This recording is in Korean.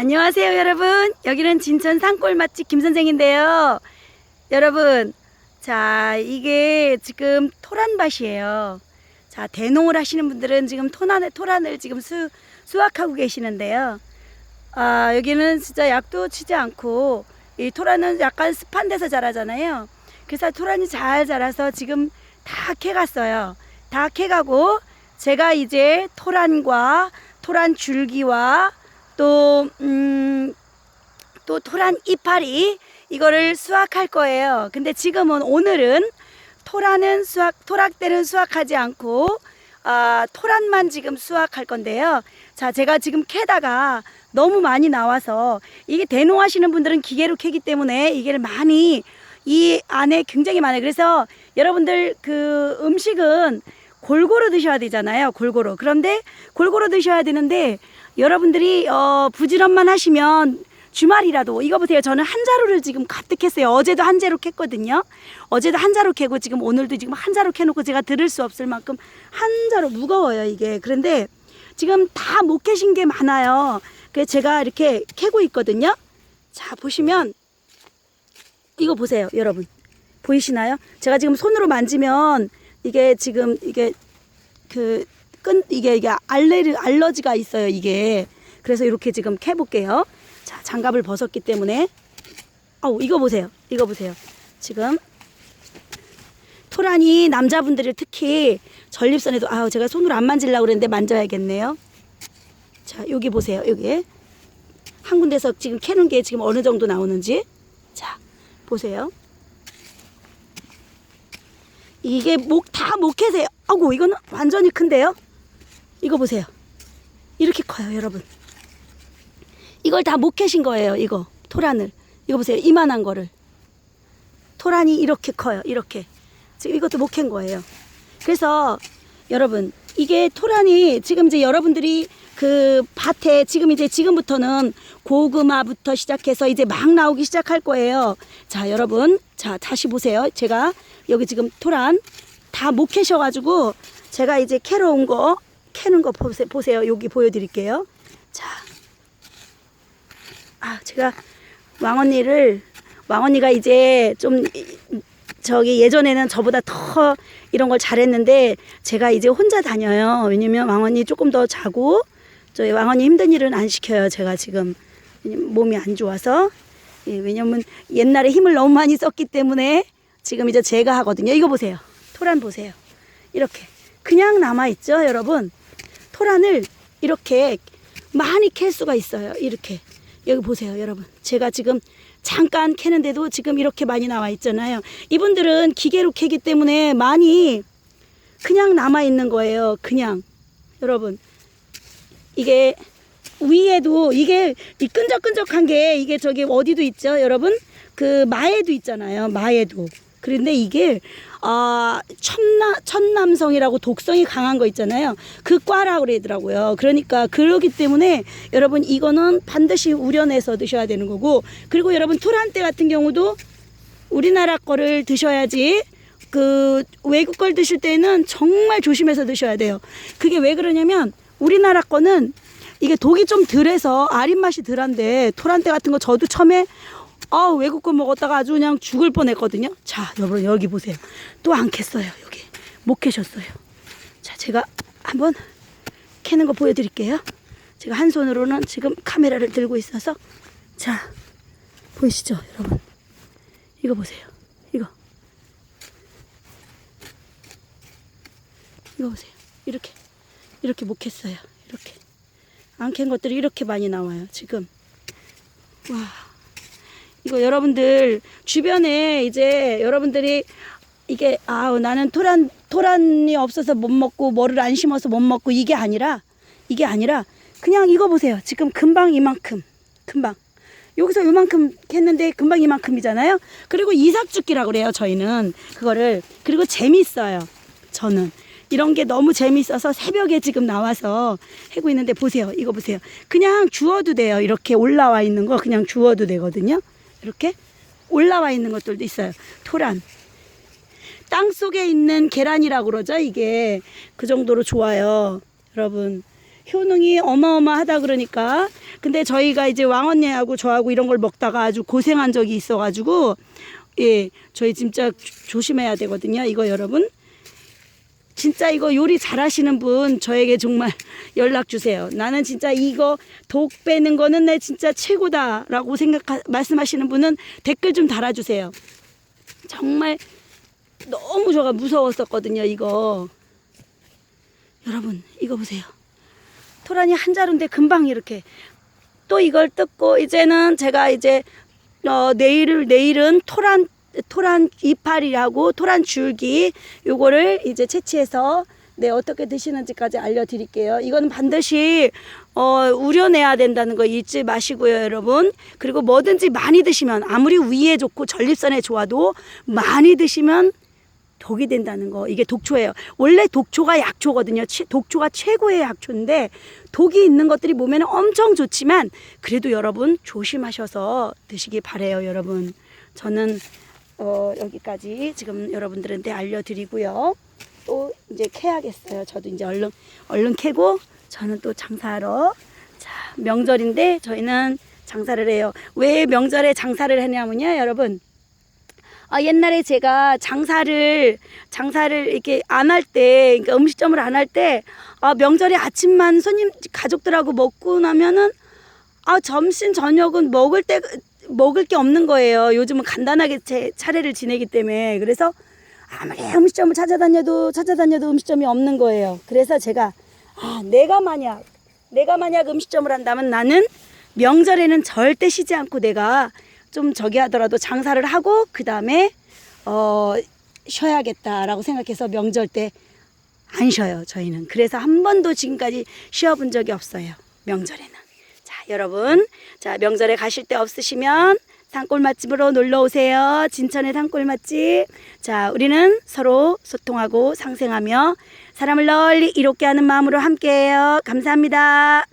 안녕하세요, 여러분. 여기는 진천 산골 맛집 김선생인데요. 여러분, 자, 이게 지금 토란밭이에요. 자, 대농을 하시는 분들은 지금 토란을, 토란을 지금 수, 수확하고 계시는데요. 아, 여기는 진짜 약도 치지 않고, 이 토란은 약간 습한 데서 자라잖아요. 그래서 토란이 잘 자라서 지금 다 캐갔어요. 다 캐가고, 제가 이제 토란과 토란 줄기와 또, 음, 또 토란 이파리 이거를 수확할 거예요. 근데 지금은 오늘은 토란은 수확, 토락대는 수확하지 않고, 아, 토란만 지금 수확할 건데요. 자, 제가 지금 캐다가 너무 많이 나와서 이게 대농하시는 분들은 기계로 캐기 때문에 이게 많이 이 안에 굉장히 많아요. 그래서 여러분들 그 음식은 골고루 드셔야 되잖아요. 골고루. 그런데 골고루 드셔야 되는데 여러분들이 어 부지런만 하시면 주말이라도 이거 보세요. 저는 한 자루를 지금 가득 했어요. 어제도 한 자루 캤거든요. 어제도 한 자루 캐고 지금 오늘도 지금 한 자루 캐놓고 제가 들을 수 없을 만큼 한 자루 무거워요 이게. 그런데 지금 다 못 캐신 게 많아요. 그래서 제가 이렇게 캐고 있거든요. 자 보시면 이거 보세요, 여러분. 보이시나요? 제가 지금 손으로 만지면 이게 지금 이게 그 끈 이게 이게 알레르 알러지가 있어요, 이게. 그래서 이렇게 지금 캐 볼게요. 자, 장갑을 벗었기 때문에 아우, 이거 보세요. 이거 보세요. 지금 토란이 남자분들이 특히 전립선에도 아우 제가 손으로 안 만지려고 그랬는데 만져야겠네요. 자, 여기 보세요. 여기. 한 군데서 지금 캐는 게 지금 어느 정도 나오는지. 자, 보세요. 이게 목 다 목캐세요. 아고 이거는 완전히 큰데요. 이거 보세요. 이렇게 커요, 여러분. 이걸 다 목캐신 거예요. 이거 토란을. 이거 보세요. 이만한 거를. 토란이 이렇게 커요. 이렇게. 지금 이것도 목캔 거예요. 그래서 여러분 이게 토란이 지금 이제 여러분들이 그 밭에 지금 이제 지금부터는 고구마부터 시작해서 이제 막 나오기 시작할 거예요. 자 여러분 자 다시 보세요. 제가 여기 지금 토란 다 못 캐셔가지고 제가 이제 캐러 온 거 캐는 거 보세- 보세요. 여기 보여드릴게요. 자, 아 제가 왕언니를 왕언니가 이제 좀 저기 예전에는 저보다 더 이런 걸 잘했는데 제가 이제 혼자 다녀요. 왜냐면 왕언니 조금 더 자고 저희 왕언니 힘든 일은 안 시켜요. 제가 지금 몸이 안 좋아서 예, 왜냐면 옛날에 힘을 너무 많이 썼기 때문에 지금 이제 제가 하거든요. 이거 보세요. 토란 보세요. 이렇게 그냥 남아 있죠, 여러분. 토란을 이렇게 많이 캘 수가 있어요. 이렇게 여기 보세요, 여러분. 제가 지금 잠깐 캐는데도 지금 이렇게 많이 나와 있잖아요. 이분들은 기계로 캐기 때문에 많이 그냥 남아 있는 거예요. 그냥 여러분 이게 위에도 이게 이 끈적끈적한 게 이게 저기 어디도 있죠, 여러분? 그 마에도 있잖아요. 마에도. 그런데 이게 아 천나 천남성이라고 독성이 강한 거 있잖아요. 그 과라고 그러더라고요. 그러니까 그러기 때문에 여러분 이거는 반드시 우려내서 드셔야 되는 거고 그리고 여러분 토란대 같은 경우도 우리나라 거를 드셔야지 그 외국 걸 드실 때는 정말 조심해서 드셔야 돼요. 그게 왜 그러냐면 우리나라 거는 이게 독이 좀 덜해서 아린 맛이 덜한데 토란대 같은 거 저도 처음에 아 외국 거 먹었다가 아주 그냥 죽을 뻔했거든요. 자 여러분 여기 보세요. 또 안 캤어요 여기 못 캐셨어요. 자 제가 한번 캐는 거 보여드릴게요. 제가 한 손으로는 지금 카메라를 들고 있어서 자 보이시죠 여러분 이거 보세요 이거 이거 보세요 이렇게 이렇게 못 캤어요. 이렇게. 안 캔 것들이 이렇게 많이 나와요 지금. 와. 이거 여러분들 주변에 이제 여러분들이 이게 아우 나는 토란 토란이 없어서 못 먹고 뭐를 안 심어서 못 먹고 이게 아니라 이게 아니라 그냥 이거 보세요. 지금 금방 이만큼 금방. 여기서 요만큼 했는데 금방 이만큼이잖아요? 그리고 이삭죽기라고 그래요 저희는. 그거를. 그리고 재밌어요 저는 이런 게 너무 재밌어서 새벽에 지금 나와서 하고 있는데 보세요. 이거 보세요. 그냥 주워도 돼요. 이렇게 올라와 있는 거 그냥 주워도 되거든요. 이렇게 올라와 있는 것들도 있어요. 토란. 땅 속에 있는 계란이라고 그러죠 이게. 그 정도로 좋아요. 여러분. 효능이 어마어마하다 그러니까. 근데 저희가 이제 왕언니하고 저하고 이런 걸 먹다가 아주 고생한 적이 있어가지고, 예, 저희 진짜 조- 조심해야 되거든요. 이거 여러분. 진짜 이거 요리 잘하시는 분 저에게 정말 연락 주세요. 나는 진짜 이거 독 빼는 거는 내 진짜 최고다라고 생각 말씀하시는 분은 댓글 좀 달아주세요. 정말 너무 저가 무서웠었거든요. 이거 여러분 이거 보세요. 토란이 한 자루인데 금방 이렇게 또 이걸 뜯고 이제는 제가 이제 어 내일을 내일은 토란 토란 이파리하고 토란 줄기 요거를 이제 채취해서 네 어떻게 드시는지까지 알려드릴게요. 이거는 반드시 어 우려내야 된다는 거 잊지 마시고요, 여러분. 그리고 뭐든지 많이 드시면 아무리 위에 좋고 전립선에 좋아도 많이 드시면 독이 된다는 거 이게 독초예요. 원래 독초가 약초거든요. 최- 독초가 최고의 약초인데 독이 있는 것들이 몸에는 엄청 좋지만 그래도 여러분 조심하셔서 드시기 바래요, 여러분. 저는 어, 여기까지 지금 여러분들한테 알려드리고요. 또 이제 캐야겠어요. 저도 이제 얼른 얼른 캐고 저는 또 장사하러 자 명절인데 저희는 장사를 해요. 왜 명절에 장사를 하냐면요, 여러분. 아, 옛날에 제가 장사를 장사를 이렇게 안 할 때, 그러니까 음식점을 안 할 때, 아, 명절에 아침만 손님 가족들하고 먹고 나면은 아, 점심 저녁은 먹을 때 먹을 게 없는 거예요. 요즘은 간단하게 제 차례를 지내기 때문에 그래서 아무리 음식점을 찾아다녀도 찾아다녀도 음식점이 없는 거예요. 그래서 제가 아, 내가 만약 내가 만약 음식점을 한다면 나는 명절에는 절대 쉬지 않고 내가 좀 저기 하더라도 장사를 하고 그 다음에 어 쉬어야겠다라고 생각해서 명절 때 안 쉬어요 저희는 그래서 한 번도 지금까지 쉬어본 적이 없어요 명절에는 자 여러분 자 명절에 가실 데 없으시면 산골 맛집으로 놀러 오세요. 진천의 산골 맛집. 자 우리는 서로 소통하고 상생하며 사람을 널리 이롭게 하는 마음으로 함께해요. 감사합니다.